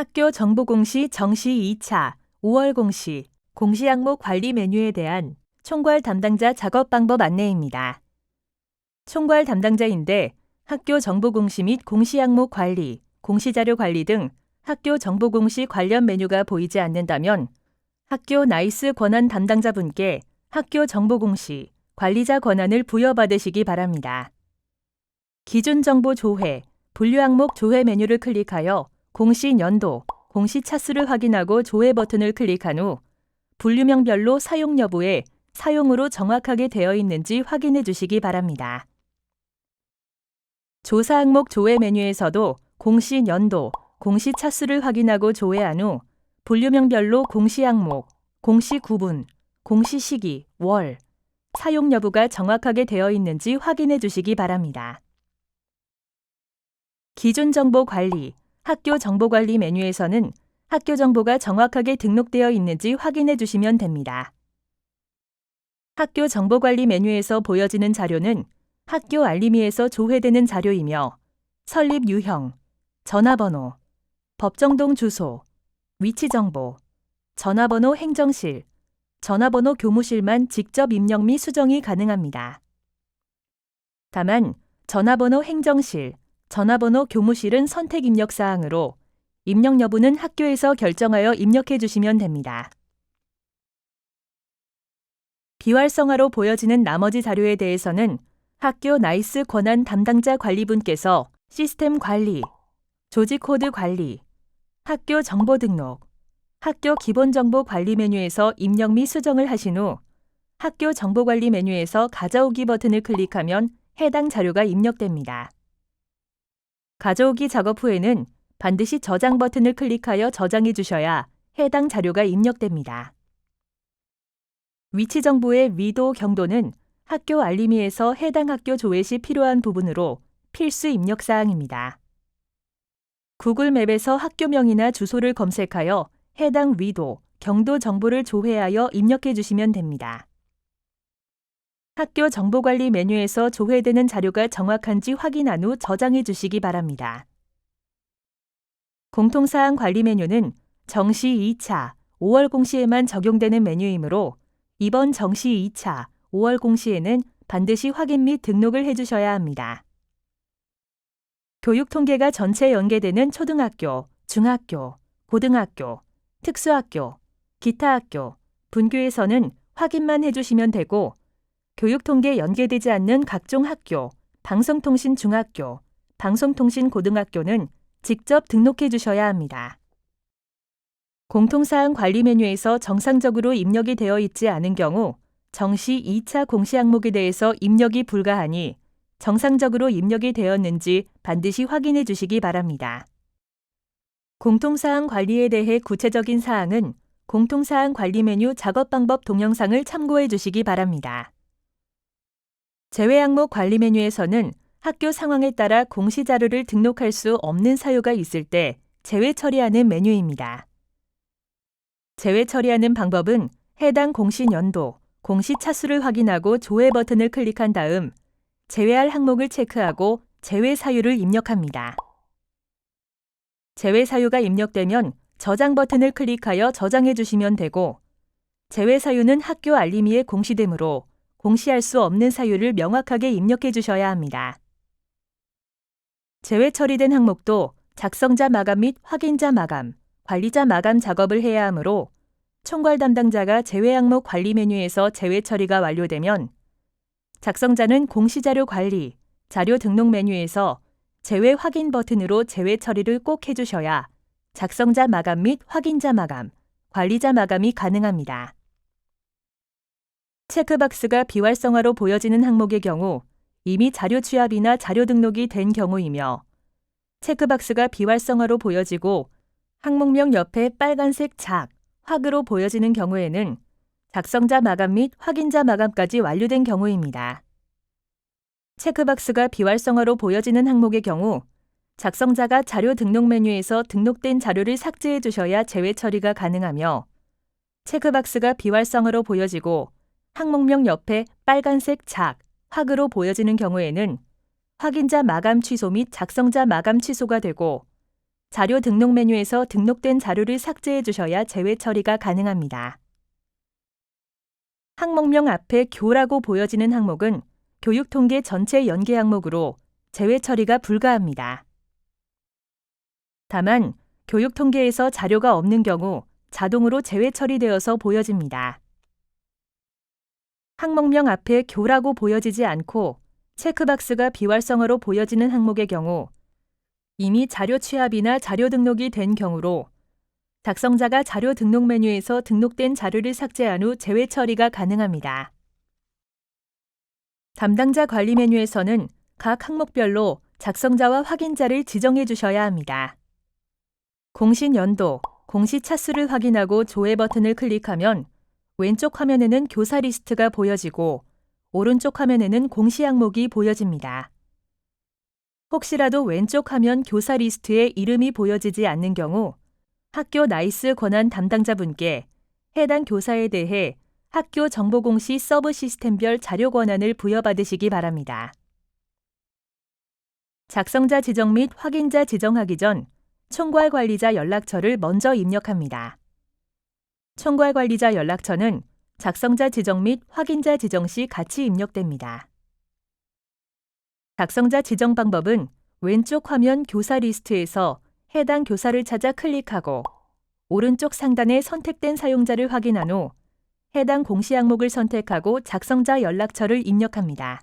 학교 정보 공시 정시 2차 5월 공시 공시 항목 관리 메뉴에 대한 총괄 담당자 작업 방법 안내입니다. 총괄 담당자인데 학교 정보 공시 및 공시 항목 관리, 공시 자료 관리 등 학교 정보 공시 관련 메뉴가 보이지 않는다면 학교 나이스 권한 담당자분께 학교 정보 공시 관리자 권한을 부여받으시기 바랍니다. 기준 정보 조회, 분류 항목 조회 메뉴를 클릭하여 공시 연도, 공시 차수를 확인하고 조회 버튼을 클릭한 후 분류명별로 사용 여부에 사용으로 정확하게 되어 있는지 확인해 주시기 바랍니다. 조사 항목 조회 메뉴에서도 공시 연도, 공시 차수를 확인하고 조회한 후 분류명별로 공시 항목, 공시 구분, 공시 시기, 월, 사용 여부가 정확하게 되어 있는지 확인해 주시기 바랍니다. 기준 정보 관리, 학교 정보 관리 메뉴에서는 학교 정보가 정확하게 등록되어 있는지 확인해 주시면 됩니다. 학교 정보 관리 메뉴에서 보여지는 자료는 학교 알림이에서 조회되는 자료이며 설립 유형, 전화번호, 법정동 주소, 위치 정보, 전화번호 행정실, 전화번호 교무실만 직접 입력 및 수정이 가능합니다. 다만 전화번호 행정실, 전화번호 교무실은 선택 입력 사항으로 입력 여부는 학교에서 결정하여 입력해 주시면 됩니다. 비활성화로 보여지는 나머지 자료에 대해서는 학교 나이스 권한 담당자 관리분께서 시스템 관리, 조직 코드 관리, 학교 정보 등록, 학교 기본 정보 관리 메뉴에서 입력 및 수정을 하신 후 학교 정보 관리 메뉴에서 가져오기 버튼을 클릭하면 해당 자료가 입력됩니다. 가져오기 작업 후에는 반드시 저장 버튼을 클릭하여 저장해 주셔야 해당 자료가 입력됩니다. 위치 정보의 위도 경도는 학교 알림이에서 해당 학교 조회 시 필요한 부분으로 필수 입력 사항입니다. 구글 맵에서 학교명이나 주소를 검색하여 해당 위도, 경도 정보를 조회하여 입력해 주시면 됩니다. 학교 정보관리 메뉴에서 조회되는 자료가 정확한지 확인한 후 저장해 주시기 바랍니다. 공통사항 관리 메뉴는 정시 2차 5월 공시에만 적용되는 메뉴이므로 이번 정시 2차 5월 공시에는 반드시 확인 및 등록을 해 주셔야 합니다. 교육 통계가 전체 연계되는 초등학교, 중학교, 고등학교, 특수학교, 기타 학교, 분교에서는 확인만 해주시면 되고 교육 통계 연계되지 않는 각종 학교, 방송통신 중학교, 방송통신 고등학교는 직접 등록해 주셔야 합니다. 공통사항 관리 메뉴에서 정상적으로 입력이 되어 있지 않은 경우 정시 2차 공시 항목에 대해서 입력이 불가하니 정상적으로 입력이 되었는지 반드시 확인해 주시기 바랍니다. 공통사항 관리에 대해 구체적인 사항은 공통사항 관리 메뉴 작업 방법 동영상을 참고해 주시기 바랍니다. 제외 항목 관리 메뉴에서는 학교 상황에 따라 공시 자료를 등록할 수 없는 사유가 있을 때 제외 처리하는 메뉴입니다. 제외 처리하는 방법은 해당 공시 연도, 공시 차수를 확인하고 조회 버튼을 클릭한 다음 제외할 항목을 체크하고 제외 사유를 입력합니다. 제외 사유가 입력되면 저장 버튼을 클릭하여 저장해 주시면 되고 제외 사유는 학교 알림이에 공시되므로 공시할 수 없는 사유를 명확하게 입력해 주셔야 합니다. 제외 처리된 항목도 작성자 마감 및 확인자 마감, 관리자 마감 작업을 해야 하므로 총괄 담당자가 제외 항목 관리 메뉴에서 제외 처리가 완료되면 작성자는 공시자료 관리, 자료 등록 메뉴에서 제외 확인 버튼으로 제외 처리를 꼭 해주셔야 작성자 마감 및 확인자 마감, 관리자 마감이 가능합니다. 체크박스가 비활성화로 보여지는 항목의 경우 이미 자료 취합이나 자료 등록이 된 경우이며 체크박스가 비활성화로 보여지고 항목명 옆에 빨간색 작, 확으로 보여지는 경우에는 작성자 마감 및 확인자 마감까지 완료된 경우입니다. 체크박스가 비활성화로 보여지는 항목의 경우 작성자가 자료 등록 메뉴에서 등록된 자료를 삭제해 주셔야 제외 처리가 가능하며 체크박스가 비활성화로 보여지고 항목명 옆에 빨간색 작, 확으로 보여지는 경우에는 확인자 마감 취소 및 작성자 마감 취소가 되고 자료 등록 메뉴에서 등록된 자료를 삭제해 주셔야 제외 처리가 가능합니다. 항목명 앞에 교라고 보여지는 항목은 교육통계 전체 연계 항목으로 제외 처리가 불가합니다. 다만 교육통계에서 자료가 없는 경우 자동으로 제외 처리되어서 보여집니다. 항목명 앞에 교라고 보여지지 않고 체크박스가 비활성화로 보여지는 항목의 경우 이미 자료 취합이나 자료 등록이 된 경우로 작성자가 자료 등록 메뉴에서 등록된 자료를 삭제한 후 제외 처리가 가능합니다. 담당자 관리 메뉴에서는 각 항목별로 작성자와 확인자를 지정해 주셔야 합니다. 공시 연도, 공시 차수를 확인하고 조회 버튼을 클릭하면 왼쪽 화면에는 교사 리스트가 보여지고 오른쪽 화면에는 공시 항목이 보여집니다. 혹시라도 왼쪽 화면 교사 리스트에 이름이 보여지지 않는 경우 학교 나이스 권한 담당자분께 해당 교사에 대해 학교 정보공시 서브 시스템별 자료 권한을 부여받으시기 바랍니다. 작성자 지정 및 확인자 지정하기 전 총괄 관리자 연락처를 먼저 입력합니다. 총괄 관리자 연락처는 작성자 지정 및 확인자 지정 시 같이 입력됩니다. 작성자 지정 방법은 왼쪽 화면 교사 리스트에서 해당 교사를 찾아 클릭하고 오른쪽 상단에 선택된 사용자를 확인한 후 해당 공시 항목을 선택하고 작성자 연락처를 입력합니다.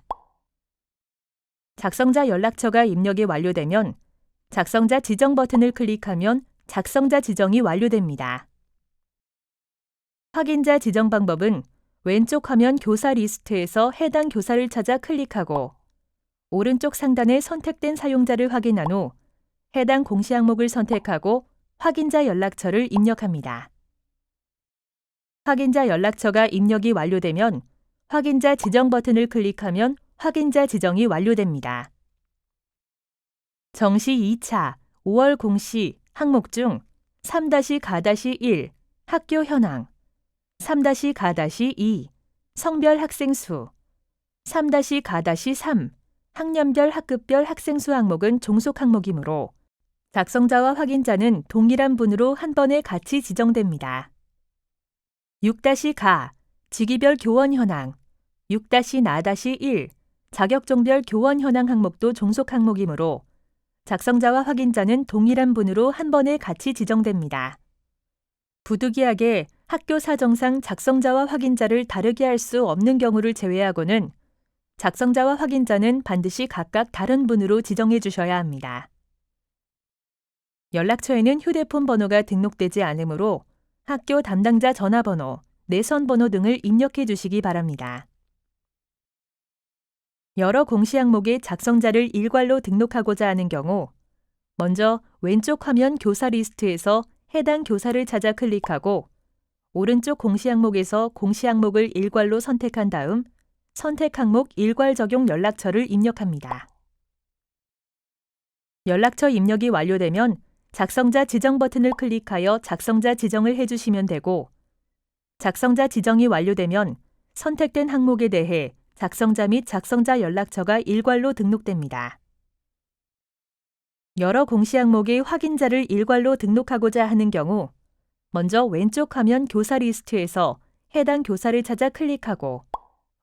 작성자 연락처가 입력이 완료되면 작성자 지정 버튼을 클릭하면 작성자 지정이 완료됩니다. 확인자 지정 방법은 왼쪽 화면 교사 리스트에서 해당 교사를 찾아 클릭하고 오른쪽 상단에 선택된 사용자를 확인한 후 해당 공시 항목을 선택하고 확인자 연락처를 입력합니다. 확인자 연락처가 입력이 완료되면 확인자 지정 버튼을 클릭하면 확인자 지정이 완료됩니다. 정시 2차 5월 공시 항목 중 3-가-1 학교 현황 3-가-2 성별 학생 수. 3-가-3 학년별 학급별 학생 수 항목은 종속 항목이므로 작성자와 확인자는 동일한 분으로 한 번에 같이 지정됩니다. 6-가. 직위별 교원 현황. 6-나-1 자격종별 교원 현황 항목도 종속 항목이므로 작성자와 확인자는 동일한 분으로 한 번에 같이 지정됩니다. 부득이하게 학교 사정상 작성자와 확인자를 다르게 할 수 없는 경우를 제외하고는 작성자와 확인자는 반드시 각각 다른 분으로 지정해 주셔야 합니다. 연락처에는 휴대폰 번호가 등록되지 않으므로 학교 담당자 전화번호, 내선 번호 등을 입력해 주시기 바랍니다. 여러 공시 항목의 작성자를 일괄로 등록하고자 하는 경우 먼저 왼쪽 화면 교사 리스트에서 해당 교사를 찾아 클릭하고 오른쪽 공시 항목에서 공시 항목을 일괄로 선택한 다음 선택 항목 일괄 적용 연락처를 입력합니다. 연락처 입력이 완료되면 작성자 지정 버튼을 클릭하여 작성자 지정을 해주시면 되고 작성자 지정이 완료되면 선택된 항목에 대해 작성자 및 작성자 연락처가 일괄로 등록됩니다. 여러 공시 항목의 확인자를 일괄로 등록하고자 하는 경우 먼저 왼쪽 화면 교사 리스트에서 해당 교사를 찾아 클릭하고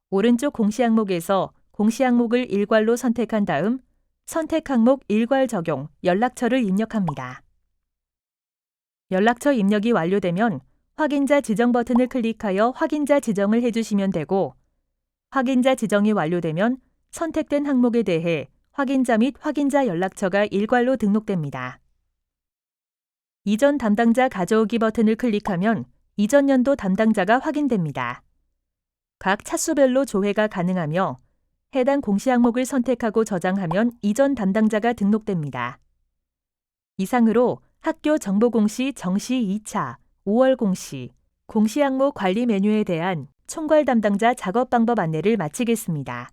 오른쪽 공시 항목에서 공시 항목을 일괄로 선택한 다음 선택 항목 일괄 적용 연락처를 입력합니다. 연락처 입력이 완료되면 확인자 지정 버튼을 클릭하여 확인자 지정을 해주시면 되고 확인자 지정이 완료되면 선택된 항목에 대해 확인자 및 확인자 연락처가 일괄로 등록됩니다. 이전 담당자 가져오기 버튼을 클릭하면 이전 연도 담당자가 확인됩니다. 각 차수별로 조회가 가능하며 해당 공시 항목을 선택하고 저장하면 이전 담당자가 등록됩니다. 이상으로 학교 정보 공시 정시 2차 5월 공시 공시 항목 관리 메뉴에 대한 총괄 담당자 작업 방법 안내를 마치겠습니다.